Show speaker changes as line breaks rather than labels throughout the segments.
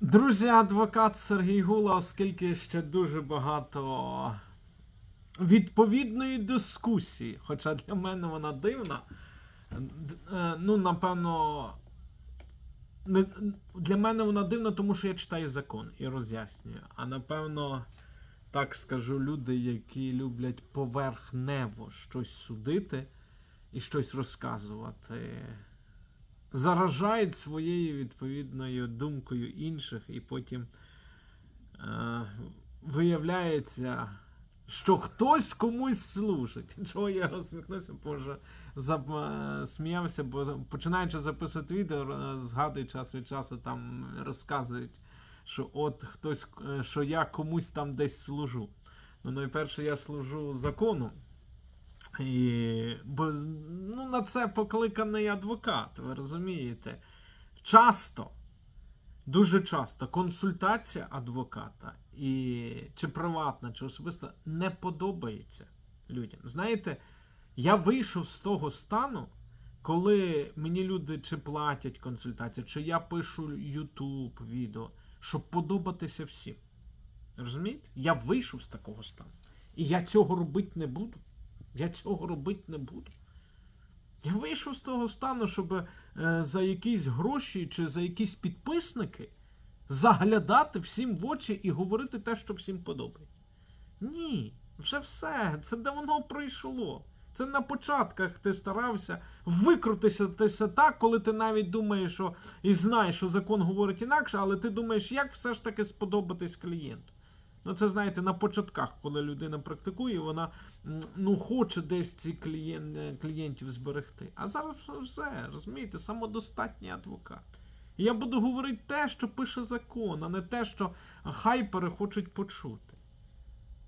Друзі, адвокат Сергій Гула, оскільки ще дуже багато відповідної дискусії, хоча для мене вона дивна, е, ну, напевно, не, для мене вона дивна, тому що я читаю закон і роз'яснюю. А напевно, так скажу, люди, які люблять поверхнево щось судити і щось розказувати заражають своєю відповідною думкою інших, і потім е, виявляється, що хтось комусь служить. Чого я розсміхнувся, боже, зап- е, сміявся, бо починаючи записувати відео, е, згадую час від часу, там розказують, що от хтось, е, що я комусь там десь служу. Ну, найперше, я служу закону. І, бо ну, на це покликаний адвокат, ви розумієте? Часто, дуже часто консультація адвоката і, чи приватна, чи особиста не подобається людям. Знаєте, я вийшов з того стану, коли мені люди чи платять консультацію, чи я пишу YouTube відео, щоб подобатися всім. Розумієте? Я вийшов з такого стану. І я цього робити не буду. Я цього робити не буду. Я вийшов з того стану, щоб е, за якісь гроші чи за якісь підписники заглядати всім в очі і говорити те, що всім подобається. Ні, вже все. Це давно пройшло. Це на початках ти старався викрутитися так, коли ти навіть думаєш, що і знаєш, що закон говорить інакше, але ти думаєш, як все ж таки сподобатись клієнту. Ну, це знаєте, на початках, коли людина практикує, вона ну, хоче десь ці клієн... клієнтів зберегти. А зараз все, розумієте, самодостатній адвокат. І я буду говорити те, що пише закон, а не те, що хайпери хочуть почути.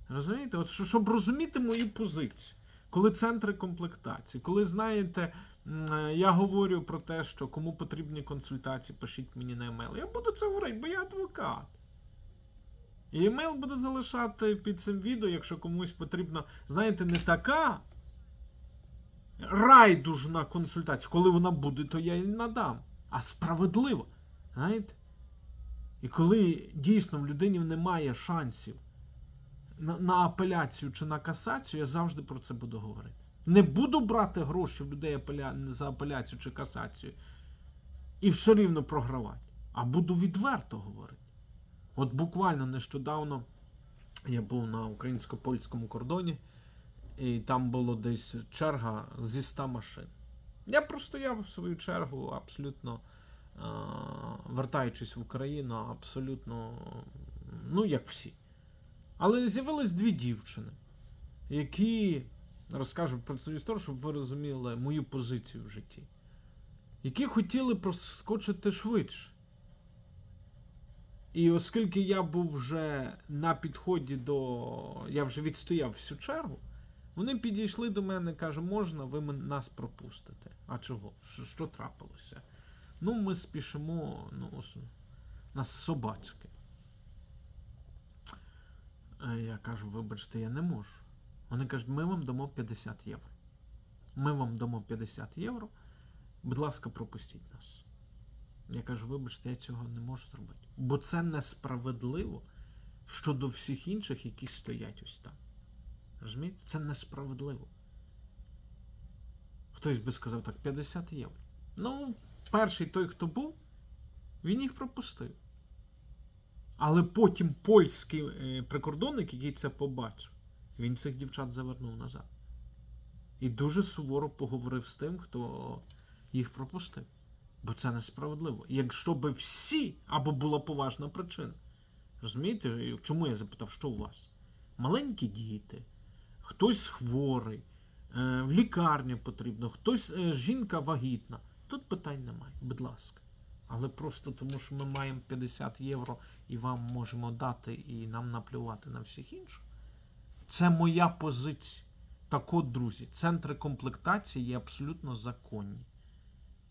Розумієте? От, щоб розуміти мою позицію, коли центри комплектації, коли знаєте, я говорю про те, що кому потрібні консультації, пишіть мені на емейл. Я буду це говорити, бо я адвокат. І емейл буду залишати під цим відео, якщо комусь потрібно, знаєте, не така райдужна консультація. Коли вона буде, то я її надам. А справедливо. Знаєте? І коли дійсно в людині немає шансів на, на апеляцію чи на касацію, я завжди про це буду говорити. Не буду брати гроші в людей апеля... за апеляцію чи касацію і все рівно програвати. А буду відверто говорити. От буквально нещодавно я був на українсько-польському кордоні, і там було десь черга зі 100 машин. Я простояв в свою чергу, абсолютно е- вертаючись в Україну, абсолютно, ну, як всі. Але з'явились дві дівчини, які розкажу про цю історію, щоб ви розуміли мою позицію в житті, які хотіли проскочити швидше. І оскільки я був вже на підході до. Я вже відстояв всю чергу, вони підійшли до мене і кажуть, можна, ви нас пропустите. А чого? Що, що трапилося? Ну, ми спішимо, ну, нас собачки. Е, Я кажу, вибачте, я не можу. Вони кажуть, ми вам дамо 50 євро. Ми вам дамо 50 євро. Будь ласка, пропустіть нас. Я кажу, вибачте, я цього не можу зробити. Бо це несправедливо щодо всіх інших, які стоять ось там. Розумієте? Це несправедливо. Хтось би сказав так, 50 євро. Ну, перший той, хто був, він їх пропустив. Але потім польський е, прикордонник, який це побачив, він цих дівчат завернув назад. І дуже суворо поговорив з тим, хто їх пропустив. Бо це несправедливо. Якщо би всі або була поважна причина. Розумієте, чому я запитав, що у вас? Маленькі діти, хтось хворий, е, в лікарню потрібно, хтось е, жінка вагітна. Тут питань немає, будь ласка. Але просто тому, що ми маємо 50 євро і вам можемо дати, і нам наплювати на всіх інших. Це моя позиція. Так от, друзі, центри комплектації є абсолютно законні.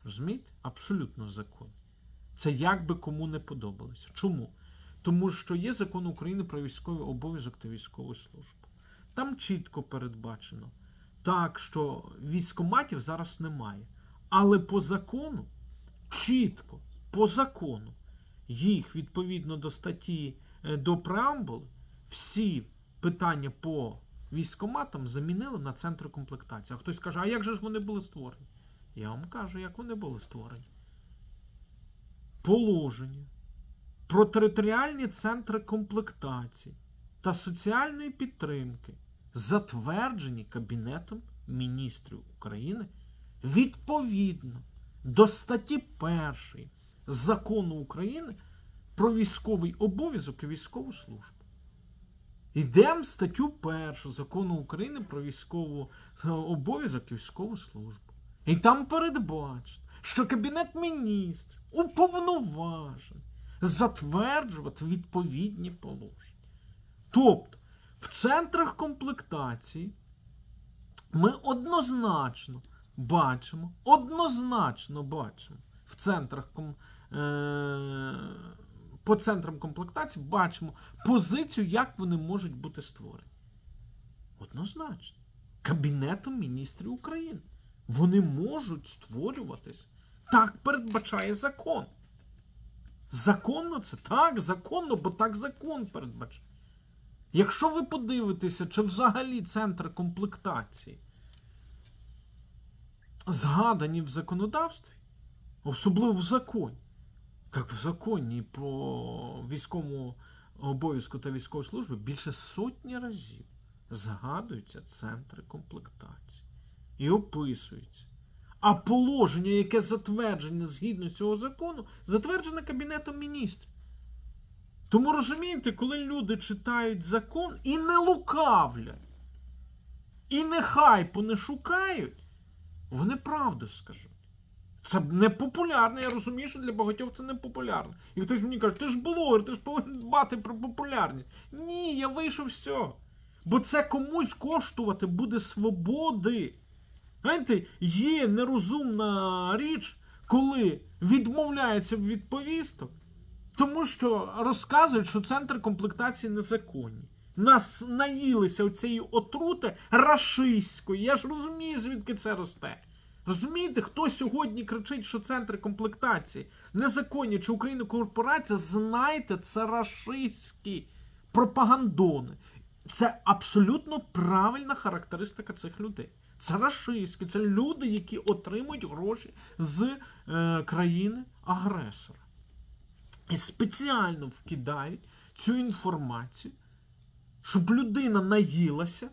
Розумієте? Абсолютно законні. Це як би кому не подобалося. Чому? Тому що є закон України про військовий обов'язок та військову службу. Там чітко передбачено, так, що військоматів зараз немає. Але по закону, чітко, по закону, їх відповідно до статті е, до преамбули, всі питання по військоматам замінили на центри комплектації. А хтось каже, а як же ж вони були створені? Я вам кажу, як вони були створені. Положення про територіальні центри комплектації та соціальної підтримки, затверджені Кабінетом міністрів України відповідно до статті 1 закону України про військовий обов'язок і військову службу. Йдемо статтю 1 закону України про військову обов'язок і військову службу. І там передбачено, що Кабінет міністрів уповноважений затверджувати відповідні положення. Тобто, в центрах комплектації ми однозначно бачимо, однозначно бачимо в центрах е, по центрам комплектації бачимо позицію, як вони можуть бути створені. Однозначно. Кабінетом міністрів України. Вони можуть створюватись. Так передбачає закон. Законно це так, законно, бо так закон передбачає. Якщо ви подивитеся, чи взагалі центр комплектації згадані в законодавстві, особливо в законі, так в законі про військову обов'язку та військову службу більше сотні разів згадуються центри комплектації і описуються. А положення, яке затверджене згідно цього закону, затверджене Кабінетом міністрів. Тому розумієте, коли люди читають закон і не лукавлять, і не хайпу не шукають, вони правду скажуть. Це не популярно, я розумію, що для багатьох це не популярно. І хтось мені каже, ти ж блогер, ти ж повинен дбати про популярність. Ні, я вийшов з цього. Бо це комусь коштувати буде свободи. Знаєте, є нерозумна річ, коли відмовляються від повісток, тому що розказують, що центр комплектації незаконні. Нас наїлися оцієї отрути рашистської. Я ж розумію, звідки це росте. Розумієте, хто сьогодні кричить, що центри комплектації незаконні чи Україна корпорація, знайте, це рашистські пропагандони. Це абсолютно правильна характеристика цих людей. Це рашистські, це люди, які отримують гроші з е, країни-агресора. І спеціально вкидають цю інформацію, щоб людина наїлася,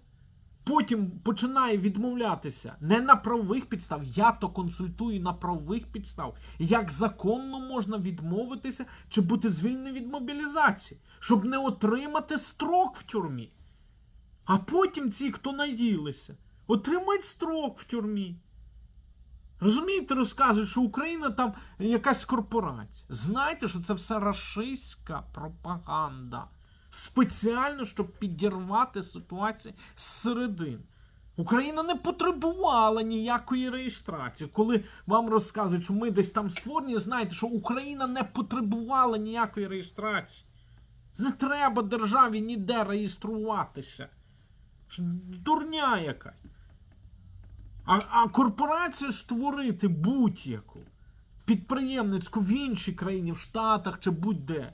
потім починає відмовлятися не на правових підстав. Я то консультую на правових підстав. Як законно можна відмовитися чи бути звільненим від мобілізації, щоб не отримати строк в тюрмі. А потім ці, хто наїлися, отримають строк в тюрмі. Розумієте, розказують, що Україна там якась корпорація. Знайте, що це все рашистська пропаганда. Спеціально, щоб підірвати ситуацію зсередини. Україна не потребувала ніякої реєстрації. Коли вам розказують, що ми десь там створені, знайте, що Україна не потребувала ніякої реєстрації. Не треба державі ніде реєструватися. Дурня якась. А, а корпорацію створити будь-яку підприємницьку в іншій країні, в Штатах чи будь-де,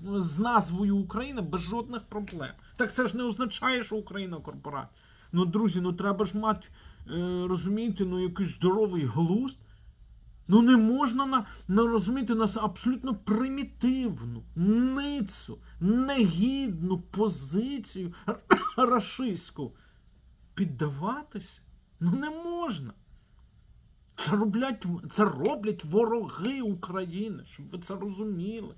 ну, з назвою Україна без жодних проблем. Так це ж не означає, що Україна корпорація. Ну, друзі, ну треба ж мати, е, розумієте, ну якийсь здоровий глузд. Ну не можна на, на розуміти нас абсолютно примітивну, ницу, негідну позицію рашистську піддаватися. Ну не можна. Це роблять, це роблять вороги України, щоб ви це розуміли.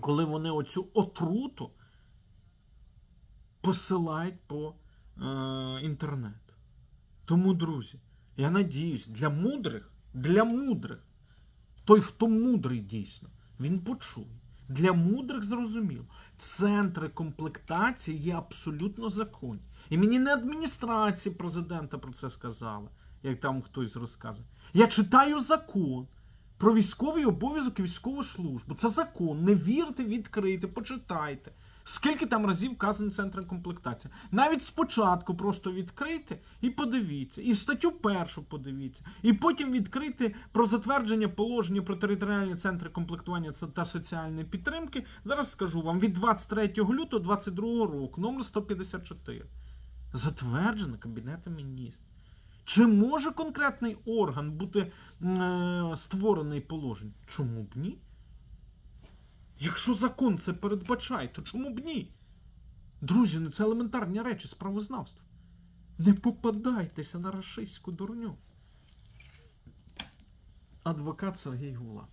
Коли вони оцю отруту посилають по е, інтернету. Тому, друзі, я надіюсь, для мудрих, для мудрих, той, хто мудрий дійсно, він почує. Для мудрих зрозуміло, центри комплектації є абсолютно законні. І мені не адміністрації президента про це сказала, як там хтось розказує. Я читаю закон про військовий обов'язок і військову службу. Це закон. Не вірте, відкрийте, почитайте. Скільки там разів вказані центри комплектації? Навіть спочатку просто відкрийте і подивіться. І статтю першу подивіться. І потім відкрийте про затвердження положення про територіальні центри комплектування та соціальної підтримки. Зараз скажу вам від 23 лютого 2022 року, номер 154. Затверджено Кабінетом міністрів. Чи може конкретний орган бути е, створений положень? Чому б ні? Якщо закон це передбачає, то чому б ні? Друзі, ну це елементарні речі з правознавства. Не попадайтеся на рашистську дурню. Адвокат Сергій Гула.